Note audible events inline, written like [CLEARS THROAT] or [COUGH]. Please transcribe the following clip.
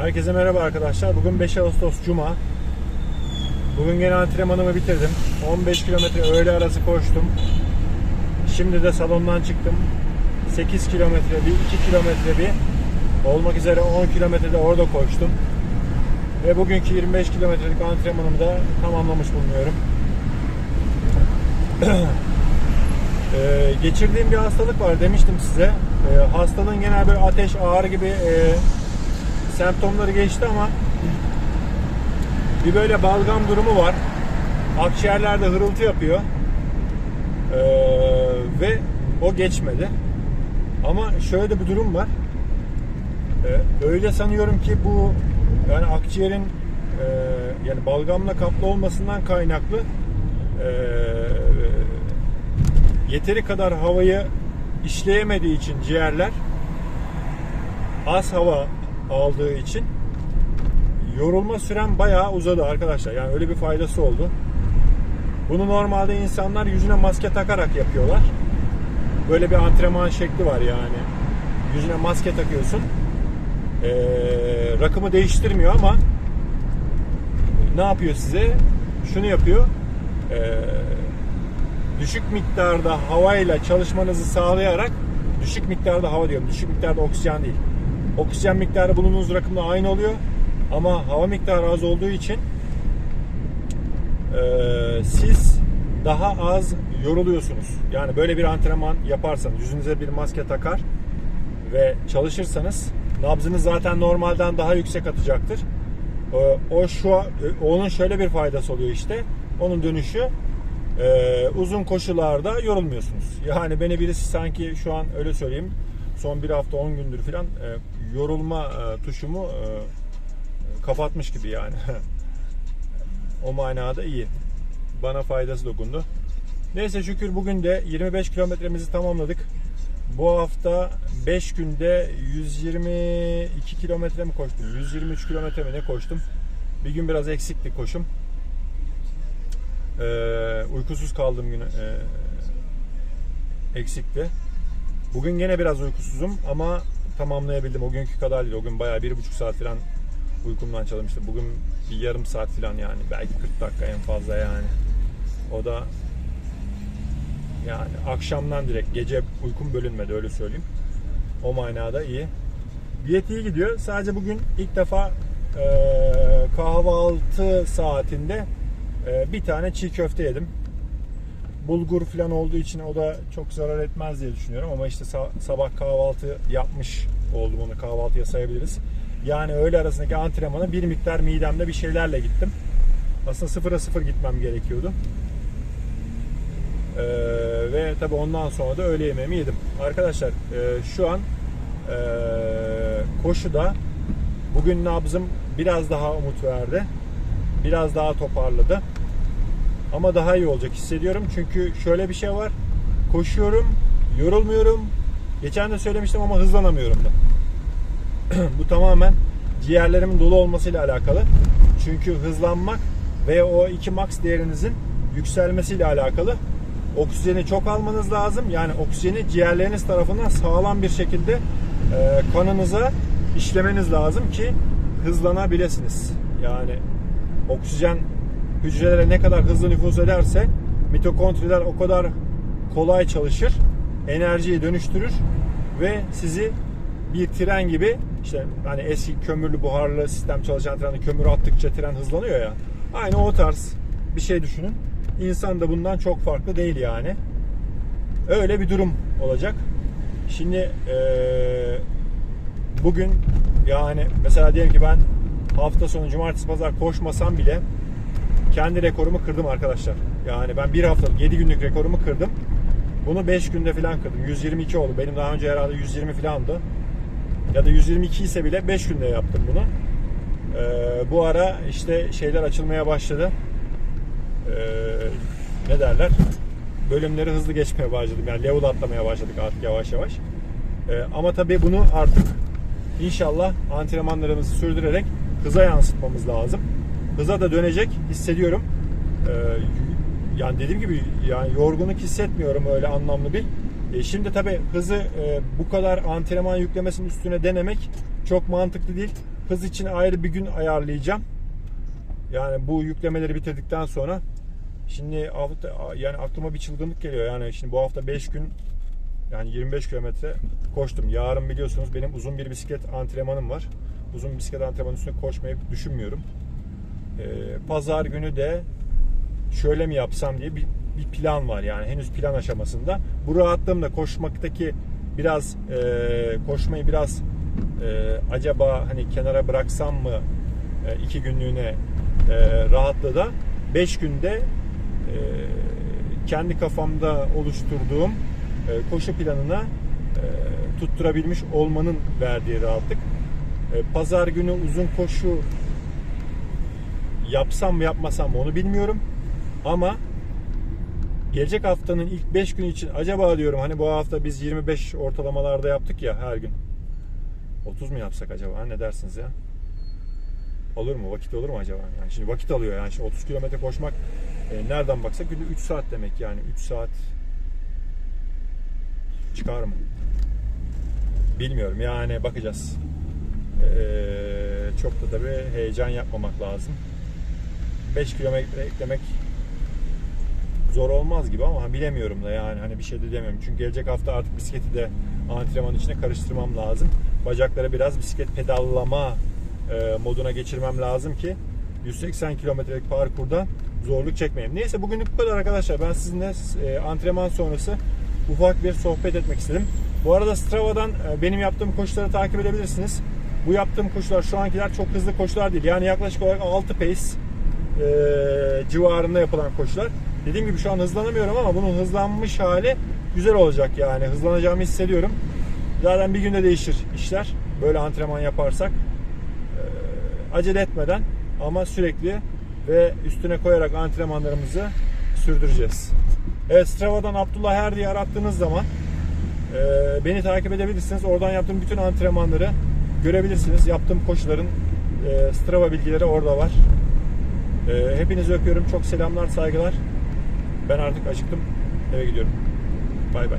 Herkese merhaba arkadaşlar. Bugün 5 Ağustos Cuma. Bugün gene antrenmanımı bitirdim. 15 kilometre öğle arası koştum. Şimdi de salondan çıktım. 8 kilometre bir, 2 kilometre bir olmak üzere 10 kilometre de orada koştum. Ve bugünkü 25 kilometrelik antrenmanımı da tamamlamış bulunuyorum. [CLEARS THROAT] Ee, geçirdiğim bir hastalık var demiştim size. Ee, hastalığın genel böyle ateş, ağrı gibi e, semptomları geçti ama bir böyle balgam durumu var. Akciğerlerde hırıltı yapıyor. Ee, ve o geçmedi. Ama şöyle de bir durum var. Ee, öyle sanıyorum ki bu yani akciğerin e, yani balgamla kaplı olmasından kaynaklı e, yeteri kadar havayı işleyemediği için ciğerler az hava aldığı için yorulma süren bayağı uzadı arkadaşlar. Yani öyle bir faydası oldu. Bunu normalde insanlar yüzüne maske takarak yapıyorlar. Böyle bir antrenman şekli var yani. Yüzüne maske takıyorsun. Ee, rakımı değiştirmiyor ama ne yapıyor size? Şunu yapıyor. Ee, düşük miktarda havayla çalışmanızı sağlayarak düşük miktarda hava diyorum. Düşük miktarda oksijen değil. Oksijen miktarı bulunduğunuz rakımla aynı oluyor. Ama hava miktarı az olduğu için e, siz daha az yoruluyorsunuz. Yani böyle bir antrenman yaparsanız, yüzünüze bir maske takar ve çalışırsanız nabzınız zaten normalden daha yüksek atacaktır. E, o şu e, onun şöyle bir faydası oluyor işte. Onun dönüşü e, uzun koşularda yorulmuyorsunuz. Yani beni birisi sanki şu an öyle söyleyeyim son bir hafta 10 gündür falan e, yorulma e, tuşumu e, kapatmış gibi yani. [LAUGHS] o manada iyi. Bana faydası dokundu. Neyse şükür bugün de 25 kilometremizi tamamladık. Bu hafta 5 günde 122 kilometre mi koştum? 123 kilometre mi ne koştum? Bir gün biraz eksikti koşum. Ee, uykusuz kaldığım gün e, eksikti. Bugün gene biraz uykusuzum ama tamamlayabildim. O günkü kadar değil. O gün bayağı bir buçuk saat falan uykumdan çalmıştı. Bugün bir yarım saat falan yani. Belki 40 dakika en fazla yani. O da yani akşamdan direkt gece uykum bölünmedi öyle söyleyeyim. O manada iyi. Diyet iyi gidiyor. Sadece bugün ilk defa e, kahvaltı saatinde e, bir tane çiğ köfte yedim. Bulgur falan olduğu için o da çok zarar etmez diye düşünüyorum ama işte sa- sabah kahvaltı yapmış oldum onu kahvaltıya sayabiliriz. Yani öğle arasındaki antrenmana bir miktar midemde bir şeylerle gittim. Aslında sıfıra sıfır gitmem gerekiyordu. Ee, ve tabi ondan sonra da öğle yemeğimi yedim. Arkadaşlar e, şu an e, koşuda bugün nabzım biraz daha umut verdi. Biraz daha toparladı. Ama daha iyi olacak hissediyorum. Çünkü şöyle bir şey var. Koşuyorum, yorulmuyorum. Geçen de söylemiştim ama hızlanamıyorum da. [CLEARS THROAT] Bu tamamen ciğerlerimin dolu olmasıyla alakalı. Çünkü hızlanmak ve o 2 max değerinizin yükselmesiyle alakalı. Oksijeni çok almanız lazım. Yani oksijeni ciğerleriniz tarafından sağlam bir şekilde e, kanınıza işlemeniz lazım ki hızlanabilirsiniz. Yani oksijen hücrelere ne kadar hızlı nüfuz ederse mitokondriler o kadar kolay çalışır, enerjiyi dönüştürür ve sizi bir tren gibi işte hani eski kömürlü buharlı sistem çalışan trende kömür attıkça tren hızlanıyor ya. Aynı o tarz bir şey düşünün. İnsan da bundan çok farklı değil yani. Öyle bir durum olacak. Şimdi eee, bugün yani mesela diyelim ki ben hafta sonu cumartesi pazar koşmasam bile kendi rekorumu kırdım arkadaşlar. Yani ben bir haftalık 7 günlük rekorumu kırdım. Bunu 5 günde falan kırdım. 122 oldu. Benim daha önce herhalde 120 falandı. Ya da 122 ise bile 5 günde yaptım bunu. Ee, bu ara işte şeyler açılmaya başladı. Ee, ne derler? Bölümleri hızlı geçmeye başladım. Yani level atlamaya başladık artık yavaş yavaş. Ee, ama tabii bunu artık inşallah antrenmanlarımızı sürdürerek hıza yansıtmamız lazım. Hıza da dönecek hissediyorum. Ee, yani dediğim gibi yani yorgunluk hissetmiyorum öyle anlamlı bir. E, şimdi tabii hızı e, bu kadar antrenman yüklemesinin üstüne denemek çok mantıklı değil. hız için ayrı bir gün ayarlayacağım. Yani bu yüklemeleri bitirdikten sonra şimdi hafta yani aklıma bir çılgınlık geliyor. Yani şimdi bu hafta 5 gün yani 25 kilometre koştum. Yarın biliyorsunuz benim uzun bir bisiklet antrenmanım var. Uzun bir bisiklet antrenmanı üstüne koşmayı düşünmüyorum. Ee, pazar günü de şöyle mi yapsam diye bir, bir plan var yani henüz plan aşamasında. Bu rahatlığımla koşmaktaki biraz e, koşmayı biraz e, acaba hani kenara bıraksam mı e, iki günlüğüne e, rahatlığı da 5 günde e, kendi kafamda oluşturduğum e, koşu planına e, tutturabilmiş olmanın verdiği rahatlık. E, Pazar günü uzun koşu yapsam mı yapmasam mı onu bilmiyorum. Ama gelecek haftanın ilk 5 gün için acaba diyorum hani bu hafta biz 25 ortalamalarda yaptık ya her gün. 30 mu yapsak acaba? Ne dersiniz ya? Olur mu? Vakit olur mu acaba? Yani şimdi vakit alıyor yani. Şimdi 30 kilometre koşmak e, nereden baksak günde 3 saat demek yani. 3 saat çıkar mı? Bilmiyorum yani bakacağız. Ee, çok da tabii heyecan yapmamak lazım. 5 kilometre eklemek zor olmaz gibi ama bilemiyorum da yani hani bir şey de demiyorum. Çünkü gelecek hafta artık bisikleti de antrenman içine karıştırmam lazım. Bacaklara biraz bisiklet pedallama e, moduna geçirmem lazım ki 180 kilometrelik parkurda zorluk çekmeyeyim. Neyse bugünlük bu kadar arkadaşlar. Ben sizinle e, antrenman sonrası ufak bir sohbet etmek istedim. Bu arada Strava'dan e, benim yaptığım koşuları takip edebilirsiniz. Bu yaptığım koşular şu ankiler çok hızlı koşular değil. Yani yaklaşık olarak 6 pace e, civarında yapılan koşular. Dediğim gibi şu an hızlanamıyorum ama bunun hızlanmış hali güzel olacak yani. Hızlanacağımı hissediyorum. Zaten bir günde değişir işler. Böyle antrenman yaparsak. E, acele etmeden ama sürekli ve üstüne koyarak antrenmanlarımızı sürdüreceğiz. Evet Strava'dan Abdullah Herdi'yi arattığınız zaman e, beni takip edebilirsiniz. Oradan yaptığım bütün antrenmanları görebilirsiniz. Yaptığım koşuların e, Strava bilgileri orada var. E, hepinizi öpüyorum. Çok selamlar, saygılar. Ben artık acıktım. Eve gidiyorum. Bay bay.